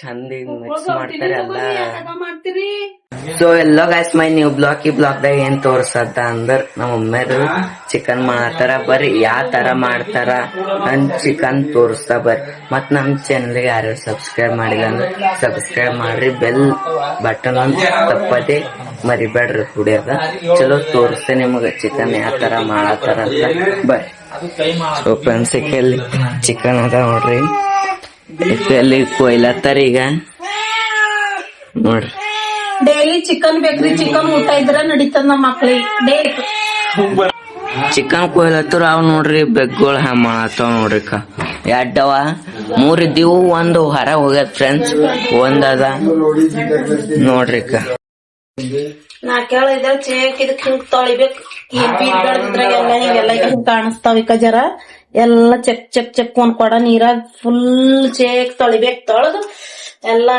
ಚಂದ ಮಿಕ್ಸ್ ಮಾಡ್ತಾರೆ ಎಲ್ಲ ಸೊ ಎಲ್ಲೋ ಗಾಯ್ಸ್ ಮೈ ನೀವು ಬ್ಲಾಕ್ ಈ ಬ್ಲಾಕ್ ದಾಗ ಏನ್ ತೋರ್ಸದ ಅಂದ್ರ ನಮ್ಮ ಮಮ್ಮಿಯರು ಚಿಕನ್ ಮಾಡತ್ತಾರ ಬರ್ರಿ ಯಾವ ತರ ಮಾಡ್ತಾರ ನನ್ ಚಿಕನ್ ತೋರಿಸ್ತಾ ಬರ್ರಿ. ಮತ್ ನಮ್ ಚಾನಲ್ ಯಾರು ಸಬ್ಸ್ಕ್ರೈಬ್ ಮಾಡಿಲ್ಲ ಅಂದ್ರೆ ಸಬ್ಸ್ಕ್ರೈಬ್ ಮಾಡ್ರಿ. ಬೆಲ್ ಬಟನ್ ಅಂತ ತಪ್ಪದೆ ಮರಿಬೇಡ್ರಿ ಕುಡಿಯೋದ. ಚಲೋ ತೋರಿಸ್ತೆ ನಿಮಗ ಚಿಕನ್ ಯಾವ ತರ ಮಾಡತ್ತಾರ ಅಂತ. ಬರ್ರಿ. ಸೊ ಫ್ರೆಂಡ್ಸ್ ಚಿಕನ್ ಅದ ನೋಡ್ರಿ. ಅಲ್ಲಿ ಕೊಯ್ಲತ್ತಾರ ಈಗ? ನೋಡ್ರಿ. ಡೈಲಿ ಚಿಕನ್ ಬೇಕ್ರಿ ಚಿಕನ್ ಊಟ ಇದ್ರ ನಡೀತದ ನಮ್ಮ ಮಕ್ಳಿಗೆ. ಡೈಲಿ ಚಿಕನ್ ಕೊಯ್ಲತ್ತರ ಅವ್ ನೋಡ್ರಿ ಬೆಗ್ಗಳು ಹ್ಯಾಂಗ ಮಾಡತ್ತಾವ ನೋಡ್ರಿ ಕ ಎರಡವ ಮೂರ್ ಇದ್ದೀವು ಒಂದು ಹೊರ ಹೋಗ್ಯದ ಫ್ರೆಂಡ್ಸ್ ಒಂದದ ನೋಡ್ರಿ ಕ ನಾ ಕೇಳಿದ್ರ ಚೇಕ್ ಇದಕ್ ಹಿಂಗ್ ತೊಳಿಬೇಕು. ಎಲ್ಲ ಹಿಂಗೆಲ್ಲ ಹಿಂಗ್ ಕಾಣಿಸ್ತಾವ ಜರ. ಎಲ್ಲ ಚೆಕ್ ಚೆಕ್ ಚೆಕ್ ಒಂದ್ ಕೊಡ ನೀರಾಗ ಫುಲ್ ಚೇಕ್ ತೊಳಿಬೇಕು ತೊಳೆದು ಎಲ್ಲ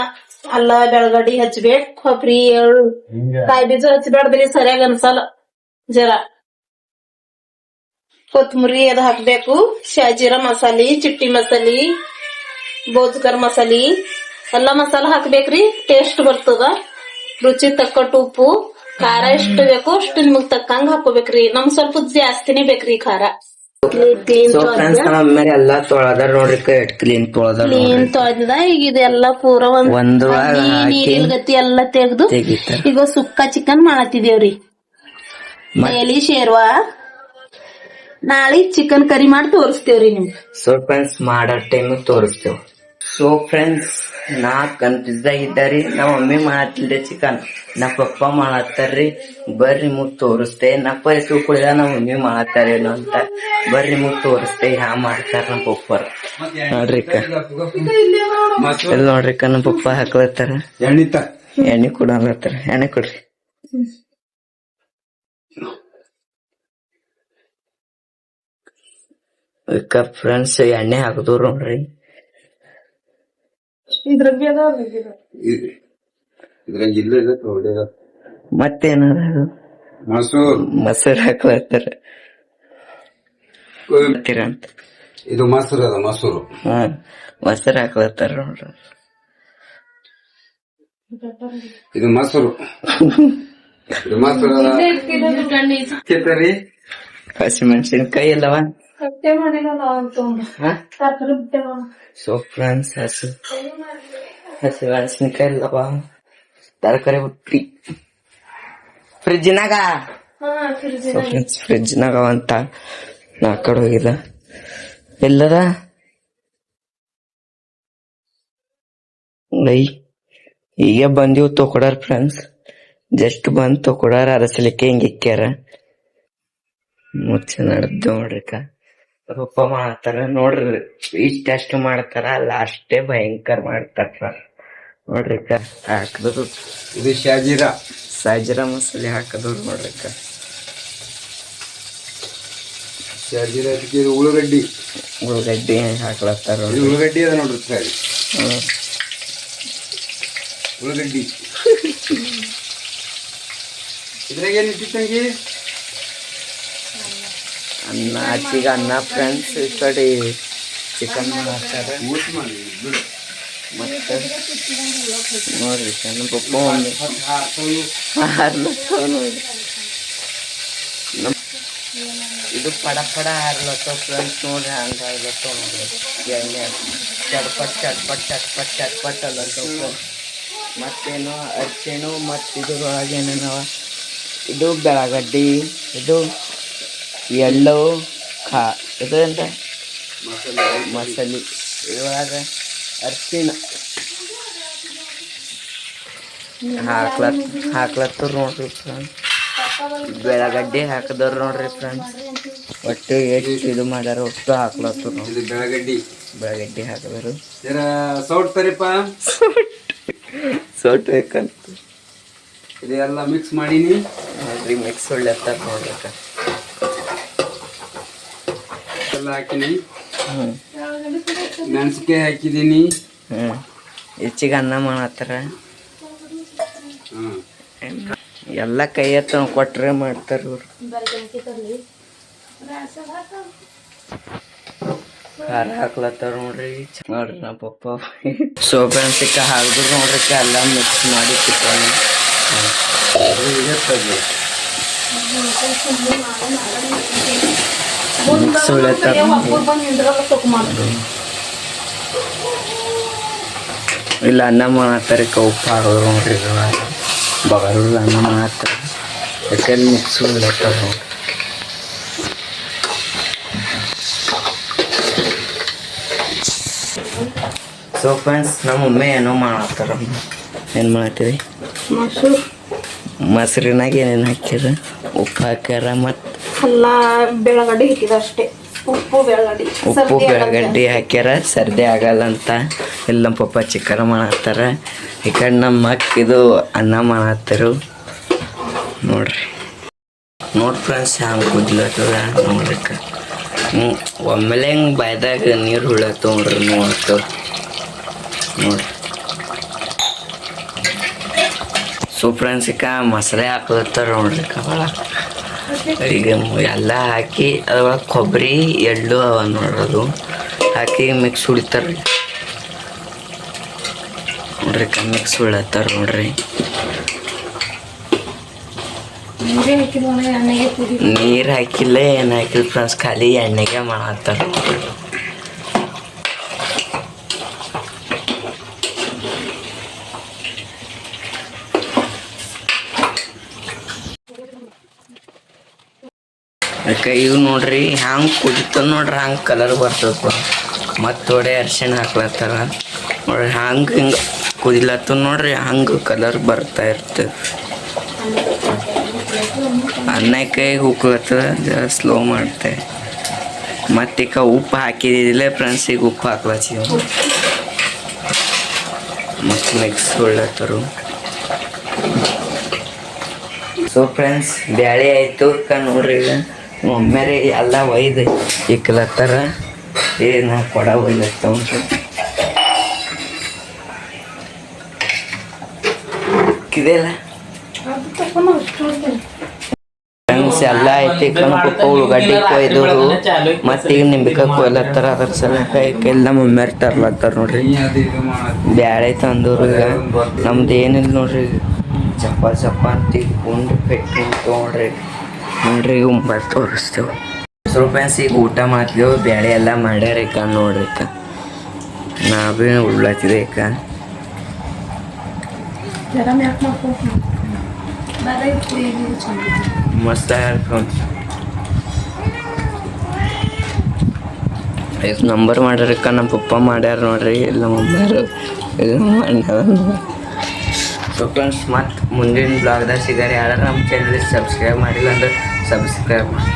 ಅಲ್ಲ ಬೆಳಗಡಿ ಹಚ್ಬೇಕು ಕೊಬ್ಬರಿ ಎಳ್ಳು ಕಾಯಿ ಬೀಜ ಹಚ್ಬೇಡ್ದ್ರಿ ಸರಿಯಾಗಿ ಅನ್ಸಲ್ಲ ಜರ. ಕೊತ್ತಂಬರಿ ಅದು ಹಾಕ್ಬೇಕು ಶಾಜೀರ ಮಸಾಲಿ ಚಿಟ್ಟಿ ಮಸಾಲಿ ಬೋಜ್ಕರ್ ಮಸಾಲಿ ಎಲ್ಲ ಮಸಾಲ ಹಾಕ್ಬೇಕ್ರಿ ಟೇಸ್ಟ್ ಬರ್ತದ. ರುಚಿ ತಕ್ಕಟ್ಟು ಉಪ್ಪು ಖಾರ ಎಷ್ಟು ಬೇಕು ಅಷ್ಟು ನಿಮಗ್ ತಕ್ಕಂಗ ಹಾಕೋಬೇಕ್ರಿ. ನಮ್ ಸ್ವಲ್ಪ ಜಾಸ್ತಿನೇ ಬೇಕ್ರಿ ಖಾರ. ಸೊ ಫ್ರೆಂಡ್ಸ್ ನಮ್ಮ ಮೇಲೆ ಎಲ್ಲಾ ತೊಳದಾರ ನೋಡ್ರಿ ಕ್ಲೀನ್ ತೊಳದಾರ ಕ್ಲೀನ್ ತೊಳೆದ ಈಗ ಇದೆಲ್ಲ ಪೂರ ಒಂದ್ ನೀರಿನ ಗತಿ ಎಲ್ಲ ತೆಗ್ದು ತೆಗಿತಾರ. ಈಗ ಸುಕ್ಕ ಚಿಕನ್ ಮಾಡತ್ತಿದೇವ್ರಿ ಮೇಲಿ ಶೇರ್ವಾ ನಾಳೆ ಚಿಕನ್ ಕರಿ ಮಾಡಿ ತೋರಿಸ್ತೇವ್ರಿ ನಿಮ್ಗೆ. ಸೊ ಫ್ರೆಂಡ್ಸ್ ಮಾಡೋ ಟೈಮ್ ತೋರಿಸ್ತೇವ್. ಸೊ ಫ್ರೆಂಡ್ಸ್ ನಾ ಕನ್ಫ್ಯೂಸ್ ಇದ್ದಾರಿ ನಮ್ಮ ಮಮ್ಮಿ ಮಾಡ್ತಿಲ್ಲ ಚಿಕನ್. ನಾ ಪಪ್ಪ ಮಾಡತ್ತಾರ್ರಿ ಬರ್ರಿ ನಿಮಗ್ ತೋರಿಸ್ತೆ. ನಪ್ಪ ಹೆಸರು ಕುಡಿದ ನಮ್ಮ ಮಮ್ಮಿ ಮಾಡತ್ತಾರೇನೋ ಅಂತ. ಬರ್ರಿ ನಿಮಗ್ ತೋರಿಸ್ತೆ ಹ್ಯಾ ಮಾಡ್ತಾರ ನಮ್ಮ ಪಪ್ಪರ್. ನೋಡ್ರಿ. ಇಲ್ಲಿ ನೋಡ್ರಿ ಅಕ್ಕ, ನಮ್ಮ ಪಪ್ಪ ಹಾಕ್ಲತ್ತಾರ? ಎಣ್ಣೆ ಕೊಡಲತ್ತಾರ ಎಣ್ಣೆ ಕೊಡ್ರಿ. ಫ್ರೆಂಡ್ಸ್ ಎಣ್ಣೆ ಹಾಕಿದ್ರು ನೋಡ್ರಿ. ಇದ್ರಾಗ ಇಲ್ಲ ಇಲ್ಲ ತೊಗೊಂಡೆ ಮತ್ತೇನದ ಅದು? ಮಸೂರ್. ಮೊಸರು ಹಾಕ್ಲತ್ತಾರ. ಇದು ಮೊಸರು ಅದ ಮೊಸರು. ಹಾ ಮೊಸರು ಹಾಕ್ಲತ್ತಾರ ನೋಡ್ರಿ ಇದು ಮೊಸರು. ಇದು ಮೊಸರು ಅದ. ಹಸಿಮೆಣಸಿನ್ಕಾಯಿ ಅಲ್ಲವ? ಸೊ ಫ್ರೆಂಡ್ಸ್ ಹಸಿ ಹಸಿ ಮೆಣಸಿನಕಾಯಿ ಇಲ್ಲವ ತರಕಾರಿ ಬಿಟ್ಟಿ ಫ್ರಿಜ್ನಾಗ ಫ್ರೆಂಡ್ಸ್ ಫ್ರಿಜ್ನಾಗ ಅಂತ ನಾ ಕಡೆ ಹೋಗಿದ ಎಲ್ಲದ ಲೈ ಈಗ ಬಂದಿವ್ ತಕೊಡಾರ ಫ್ರೆಂಡ್ಸ್. ಜಸ್ಟ್ ಬಂದು ತಕೊಡಾರ ಅರಸಲಿಕ್ಕೆ ಹಿಂಗೆ ಇಕ್ಕ್ಯಾರ ಮುಚ್ಚ ನಡ್ದು ನೋಡ್ರಿಕ. ರೂಪ ಮಾಡ್ತಾರ. ನೋಡ್ರಿ ಇಷ್ಟಷ್ಟು ಮಾಡ್ತಾರ ಲಾಸ್ಟೇ ಭಯಂಕರ ಮಾಡ್ತಾರ ನೋಡ್ರಿ ಹಾಕಿದ್ರು ಇದು ಶಾಜಿರ. ಸಾಜಿರ ಮಸಾಲೆ ಹಾಕಿದ್ರು ನೋಡ್ರಿ ಶಾಜಿರ ಅದಕ್ಕೆ ಉಳ್ಳಾಗಡ್ಡಿ ಉಳ್ಳಾಗಡ್ಡಿ ಹಾಕ್ಲತ್ತಾರ ಉಳ್ಳಗಡ್ಡಿ ಅದ ನೋಡ್ರಿ ಸರ್. ಉಳ್ಳಾಗಡ್ಡಿ ಇದ್ರಾಗ ಏನಿತ್ತು ಇಟ್ಟಿತ್ತಂಗಿ ಅನ್ನ ಆಚಿಗ ಅನ್ನ ಫ್ರೆಂಡ್ಸ್ ಈ ಕಡೆ ಚಿಕನ್ ಮಾಡ್ತಾರೆ. ಮತ್ತೆ ನೋಡ್ರಿ ಚೆನ್ನ ನಮ್- ಇದು ಪಡ ಪಡ ಹಾರ್ಲತ್ತೋ ಫ್ರೆಂಡ್ಸ್ ನೋಡ್ರಿ ಹಂಗ ಆಗ್ಲತ್ತೋ ನೋಡ್ರಿ ಎಣ್ಣೆ ಚಟ್ಪಟ್ ಚಟ್ಪಟ್ ಚಟ್ಪಟ್ ಚಟ್ಪಟ್ ಅಲ್ಲತ್ತಾವ ಫ್ರೆಂಡ್ಸ್ ಮತ್ತೇನು ಅರ್ಚೇನು ಮತ್ತು ಇದ್ರೊಳಗೆ ಏನೇನವ ಇದು ಬೆಳಗಡ್ಡಿ, ಇದು ಎಳ್ಳು ಖಾ ಇದು ಎಂತ? ಮಸಾಲೆ. ಇದ್ರೊಳಗೆ ಅರ್ಶಿನ ಹಾಕ್ಲತ್ ಹಾಕ್ಲತ್ತರ್ ನೋಡ್ರಿ ಫ್ರೆಂಡ್ಸ್ ಬೆಳಗಡ್ಡೆ ಹಾಕಿದವ್ರು ನೋಡ್ರಿ ಫ್ರೆಂಡ್ಸ್ ಒಟ್ಟು ಎಷ್ಟು ಇದು ಮಾಡ್ಯಾರ ಒಟ್ಟು ಹಾಕ್ಲತ್ತರು ನೋಡಿ ಬೆಳಗಡ್ಡಿ. ಬೆಳಗಡ್ಡಿ ಹಾಕಿದ್ರು ಸೌಟ್ ತರಿಪ್ಪ. ಸೌಟ್ ಬೇಕಂತ. ಇದೆಲ್ಲ ಮಿಕ್ಸ್ ಮಾಡೀನಿ. ನೋಡ್ರಿ ಮಿಕ್ಸ್ ಒಳ್ಳೆ ನೋಡ್ರಿಕ ಎಲ್ಲ ಹಾಕಿನಿ. ಮೆಣಸಿಕೆ ಹಾಕಿದೀನಿ. ಹೆಚ್ಚಿಗೆ ಅನ್ನ ಮಾಡತ್ತಾರ. ಎಲ್ಲ ಕೈ ಹತ್ತ ಕೊಟ್ರೆ ಮಾಡ್ತಾರ ಇವ್ರು. ಖಾರ ಹಾಕ್ಲತ್ತಾರ ನೋಡ್ರಿ. ನೋಡ್ರಿ ನಮ್ಮ ಪಪ್ಪ ಸಿಕ್ಕ ಹಾಕಿದ್ರು ನೋಡ್ರಿ ಎಲ್ಲ ಮಿಕ್ಸ್ ಮಾಡಿ ಸಿಕ್ಕ ಸುಳ್ಳತ್ತಾರ ಒಬ್ಬರು ಬಂದು ನಿಂದ್ರಲ್ಲ ತಗೋ ಮಾಡ್ತೀವಿ ಇಲ್ಲ ಅನ್ನ ಮಾಡತ್ತಾರೆ ಉಪ್ಪು ಹಾಕೋದು ನೋಡ್ರಿ ಬಗಲ್ ಅನ್ನ ಮಾಡತ್ತಾರೆ ಯಾಕಂದ್ರೆ ಮಿಕ್ಸ್ ಉಳ್ಳತ್ತಾರ ನೋಡ್ರಿ ಸೊ ಫ್ರೆಂಡ್ಸ್ ನಮ್ಮ ಮಮ್ಮಿ ಏನೋ ಮಾಡತ್ತಾರ ಏನು ಮಾಡತ್ತೀರಿ ಮೊಸರು ಮೊಸರಿನಾಗ ಏನೇನು ಹಾಕ್ಯಾರ ಉಪ್ಪು ಹಾಕ್ಯಾರ ಮತ್ತು ಎಲ್ಲ ಬೆಳಗಡ್ಡಿ ಉಪ್ಪು ಬೆಳಗಡ್ಡಿ ಉಪ್ಪು ಬೆಳಗಡ್ಡಿ ಹಾಕ್ಯಾರ. ಸರ್ದಿ ಆಗಲ್ಲ ಅಂತ ಇಲ್ಲಿ ನಮ್ಮ ಪಪ್ಪ ಚಿಕನ್ ಮಾಡತ್ತಾರ. ಈ ಕಡೆ ನಮ್ಮ ಅಕ್ಕ ಇದು ಅನ್ನ ಮಾಡತ್ತರು. ನೋಡ್ರಿ. ನೋಡಿ ಫ್ರೆಂಡ್ಸ್ ಹ್ಯಾಂಗೆ ಕುದ್ಲತ್ತದ ನೋಡ್ರಿಕ ಹ್ಞೂ ಒಮ್ಮೆಲೆ ಹಿಂಗೆ ಬಾಯ್ದಾಗ ನೀರು ಹುಳತ್ತ ನೋಡ್ರಿ ನೋಡ್ತು. ನೋಡ್ರಿ. ಸೊ ಫ್ರೆಂಡ್ಸ್ ಇಕ್ಕ ಹಾಕ್ಲತ್ತಾರ ನೋಡ್ರಿ ಭಾಳ ಈಗ ಎಲ್ಲ ಹಾಕಿ ಅದ್ರೊಳಗೆ ಕೊಬ್ಬರಿ ಎಳ್ಳು ಅವ ನೋಡೋದು. ಹಾಕಿ ಮಿಕ್ಸ್ ಉಳಿತಾರೆ ನೋಡ್ರಿ ಮಿಕ್ಸ್ ಹೊಡತ್ತಾರ ನೋಡ್ರಿ. ನೀರು ಹಾಕಿಲ್ಲ ಏನು ಹಾಕಿಲ್ಲ ಫ್ರೆಂಡ್ಸ್ ಖಾಲಿ ಎಣ್ಣೆಗೆ ಮಾಡತ್ತಾರ. ಯಾಕೆ ಇವು ನೋಡ್ರಿ, ಹ್ಯಾಂಗೆ ಕುದಿತದ ನೋಡ್ರಿ ಹಂಗೆ ಕಲರ್ ಬರ್ತದ ಮತ್ತು ಥೋಡೆ ಅರ್ಶಿಣ ಹಾಕ್ಲತ್ತಾರ. ನೋಡ್ರಿ ಹಂಗೆ ಹಿಂಗೆ ಕುದಿಲತ್ತ ನೋಡ್ರಿ ಹಂಗೆ ಕಲರ್ ಬರ್ತಾ ಇರ್ತದೆ. ಅನ್ನಕ್ಕೆ ಉಕ್ಲತ್ತದ ಸ್ಲೋ ಮಾಡ್ತೆ. ಮತ್ತೀಗ ಉಪ್ಪು ಹಾಕಿದಿಲ್ಲ ಫ್ರೆಂಡ್ಸ್ ಈಗ ಉಪ್ಪು ಹಾಕ್ಲತ್ತೀವಿ ಮತ್ತು ಮಿಕ್ಸ್ ಹೊಳ್ಳತ್ತರು ಸೊ ಫ್ರೆಂಡ್ಸ್ ಬ್ಯಾಳೆ ಆಯಿತು ಈಗ ನೋಡ್ರಿ ಈಗ. ಒಮ್ಮೆರೆ ಎಲ್ಲ ಒಯ್ದು ಇಕ್ಲತ್ತಾರ. ಏನು ಕೊಡ ಒಯ್ಲತ್ತವ. ಫ್ರೆಂಡ್ಸ್, ಎಲ್ಲ ಐತಿ ಕಣಪ್ಪ ಉಳ್ಳಾಗಡ್ಡಿ ಕೊಯ್ದೋರು ಮತ್ತೆ ಈಗ ನಿಂಬಿಕಾಯಿ ಕೊಯ್ಲತ್ತಾರ. ಅದ್ರ ಸಲಕ ಎಲ್ಲ ಮಮ್ಮ್ಯಾರ ತರ್ಲತ್ತಾರ ನೋಡ್ರಿ. ಬ್ಯಾಳೆ ತಂದೂರು ಈಗ. ನಮ್ದು ಏನಿಲ್ಲ ನೋಡ್ರಿ. ಚಪ್ಪ ಚಪ್ಪ ಅಂತ ಉಂಡು ಪೆಟ್ಟು ತೊಗೊಂಡ್ರಿ. ನೋಡ್ರಿ ಇವು ತೋರಿಸ್ತೇವೆ. ಸ್ವಲ್ಪ ಈಗ ಊಟ ಮಾಡ್ತೇವೆ ಬೇಳೆ ಎಲ್ಲ ಮಾಡ್ಯಾರ ಈಗ ನೋಡ್ರಿ ನಾ ಭೀ ಉಳ್ಳತ್ತಿದೆ ಅಕ್ಕ. ಇದು ಮಸ್ತ್ ಫ್ರೆಂಡ್ಸ್ ನಂಬರ್ ಮಾಡ್ಯಾರಕ್ಕ ನಮ್ಮ ಪಪ್ಪ ಮಾಡ್ಯಾರ ನೋಡ್ರಿ ಎಲ್ಲ ಮಮ್ಮಿಯರು ಇದು ಮಾಡ್ಯಾರ ಸೊ ಫ್ರೆಂಡ್ಸ್ ಮತ್ತು ಮುಂದಿನ ಬ್ಲಾಗ್ದಾಗ ಸಿಗಾರ ಯಾರು ನಮ್ಮ ಚಾನಲ್ ಸಬ್ಸ್ಕ್ರೈಬ್ ಮಾಡಿಲ್ಲ ಅಂದ್ರೆ ಸಬ್ಸ್ಕ್ರೈಬ್ ಮಾಡಿ